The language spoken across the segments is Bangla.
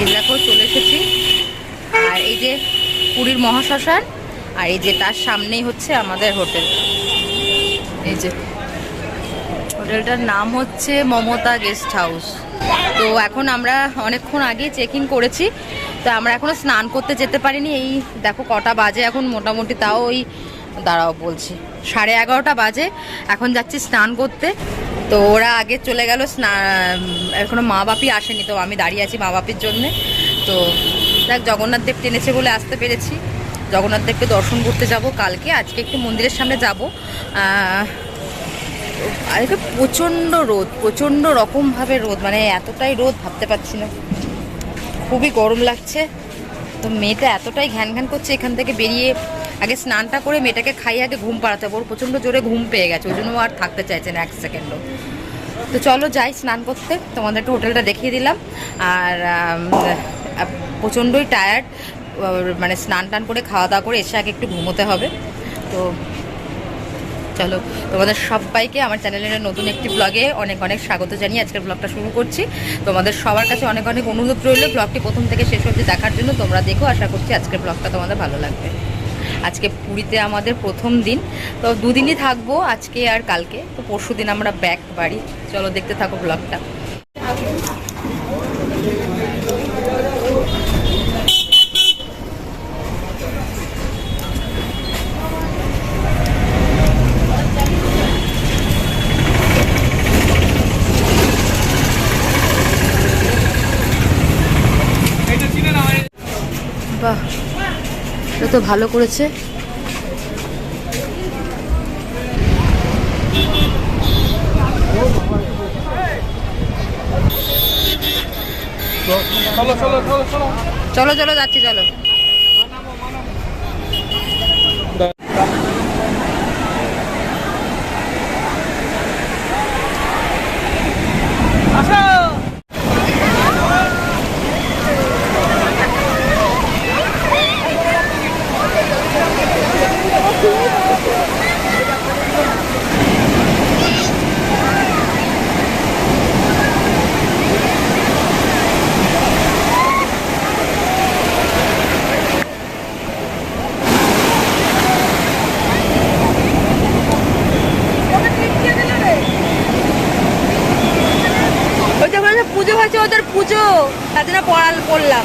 এই চলে এসেছি। আর এই যে পুরীর মহাশ্মশান, আর এই যে তার সামনেই হচ্ছে আমাদের হোটেল। এই যে, হোটেলটার নাম হচ্ছে মমতা গেস্ট হাউস। তো এখন আমরা অনেকক্ষণ আগে চেক ইন করেছি, তো আমরা এখনও স্নান করতে যেতে পারিনি। এই দেখো, কটা বাজে এখন মোটামুটি, তাও ওই, দাঁড়াও বলছি, সাড়ে এগারোটা বাজে। এখন যাচ্ছি স্নান করতে। তো ওরা আগে চলে গেল স্নান এখনও মা বাপি আসেনি, তো আমি দাঁড়িয়ে আছি মা বাপির জন্যে। তো দেখ, জগন্নাথ দেব টেনেছে বলে আসতে পেরেছি। জগন্নাথ দেবকে দর্শন করতে যাব কালকে, আজকে একটু মন্দিরের সামনে যাব। আজকে প্রচণ্ড রোদ, প্রচণ্ড রকমভাবে রোদ মানে এতটাই রোদ ভাবতে পারছি না। খুবই গরম লাগছে। তো মেয়েটা এতটাই ঘ্যান ঘ্যান করছে এখান থেকে বেরিয়ে আগে স্নানটা করে মেয়েটাকে খাইয়ে আগে ঘুম পাড়াতে হবে। ওর প্রচণ্ড জোরে ঘুম পেয়ে গেছে, ওই জন্য আর থাকতে চাইছে না এক সেকেন্ডও তো চলো যাই স্নান করতে তোমাদের একটু হোটেলটা দেখিয়ে দিলাম। আর প্রচণ্ডই টায়ার্ড মানে স্নান টান করে খাওয়া দাওয়া করে এসে আগে একটু ঘুমোতে হবে। তো চলো, তোমাদের সবাইকে আমার চ্যানেলের নতুন একটি ব্লগে অনেক অনেক স্বাগত জানিয়ে আজকের ব্লগটা শুরু করছি। তোমাদের সবার কাছে অনেক অনেক অনুরোধ রইল ব্লগটি প্রথম থেকে শেষ অবধি দেখার জন্য তোমরা দেখো, আশা করছি আজকের ব্লগটা তোমাদের ভালো লাগবে। আজকে পুরীতে আমাদের প্রথম দিন। তো দুদিনই থাকব আজকে আর কালকে। তো পরশু দিন আমরা ব্যাক বাড়ি। চলো দেখতে থাকো ব্লগটা তো ভালো করেছে। চলো চলো যাচ্ছি চলো আসো ওই যে বলেছে পুজো হয়েছে ওদের পুজো তার জন্য পড়াল পড়লাম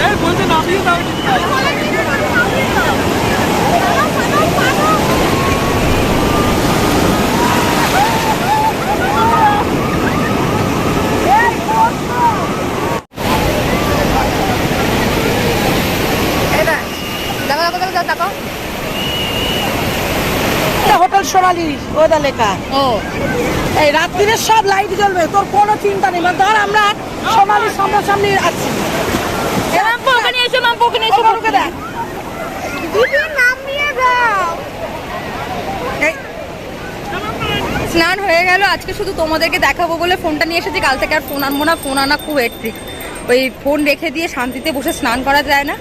এই বলতে নামিয়ে দাও দেখো দেখো দেখো দেখো এটা হোটেল সোনালি ওদা লেখা ও। এই রাত্রিরে সব লাইট জ্বলবে তোর কোনো চিন্তা নেই। মানে ধর আমরা সোনালির সামনাসামনি আছি। স্নান হয়ে গেল আজকে শুধু তোমাদেরকে দেখাবো বলে ফোনটা নিয়ে এসেছি। কাল থেকে আর ফোন আনব না ফোন আনা খুব হেট্রিক ওই ফোন রেখে দিয়ে শান্তিতে বসে স্নান করা যায় না।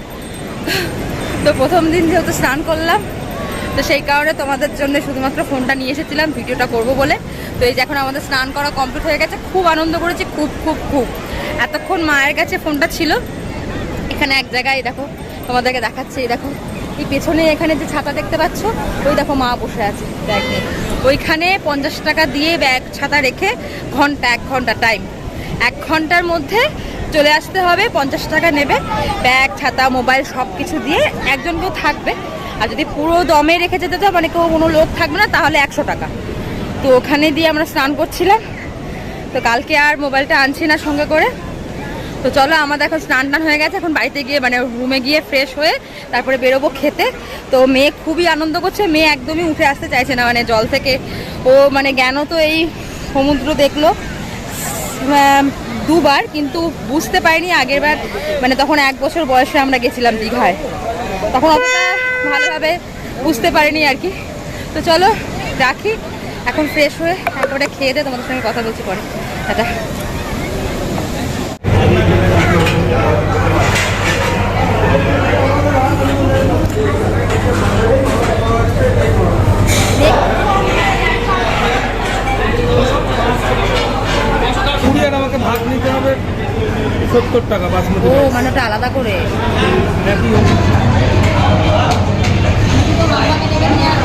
তো প্রথম দিন যেহেতু স্নান করলাম তো সেই কারণে তোমাদের জন্য শুধুমাত্র ফোনটা নিয়ে এসেছিলাম, ভিডিওটা করব বলে। তো এই যে এখন আমাদের স্নান করা কমপ্লিট হয়ে গেছে, খুব আনন্দ করেছি, খুব খুব খুব। এতক্ষণ মায়ের কাছে ফোনটা ছিল। এখানে এক জায়গায় দেখো, তোমাদেরকে দেখাচ্ছে, এই দেখো। এই পেছনে এখানে যে ছাতা দেখতে পাচ্ছ, ওই দেখো মা বসে আছে, ব্যাগ ওইখানে পঞ্চাশ টাকা দিয়ে ব্যাগ, ছাতা রেখে ঘণ্টা, এক ঘণ্টা টাইম এক ঘণ্টার মধ্যে চলে আসতে হবে, পঞ্চাশ টাকা নেবে। ব্যাগ, ছাতা, মোবাইল সব কিছু দিয়ে একজন কেউ থাকবে। আর যদি পুরো দমে রেখে যেতে চাও মানে কেউ কোনো লোক থাকবে না, তাহলে একশো টাকা। তো ওখানে দিয়ে আমরা স্নান করছিলাম। তো কালকে আর মোবাইলটা আনছি না সঙ্গে করে। তো চলো, আমাদের এখন স্নান টান হয়ে গেছে। এখন বাড়িতে গিয়ে মানে রুমে গিয়ে ফ্রেশ হয়ে তারপরে বেরোবো খেতে। তো মেয়ে খুবই আনন্দ করছে। মেয়ে একদমই উঠে আসতে চাইছে না। মানে জল থেকে ও মানে জ্ঞান তো এই সমুদ্র দেখল। দুবার, কিন্তু বুঝতে পারিনি আগের বার মানে তখন এক বছর বয়সে আমরা গেছিলাম দীঘায়। তখন অতটা ভালোভাবে বুঝতে পারিনি আর কি। তো চলো রাখি। এখন ফ্রেশ হয়ে একবারে খেয়ে দে তোমাদের সঙ্গে কথা বলছি পরে। দাদা আমাকে ভাগ হবে। ও মানে ওটা আলাদা করে? Yeah.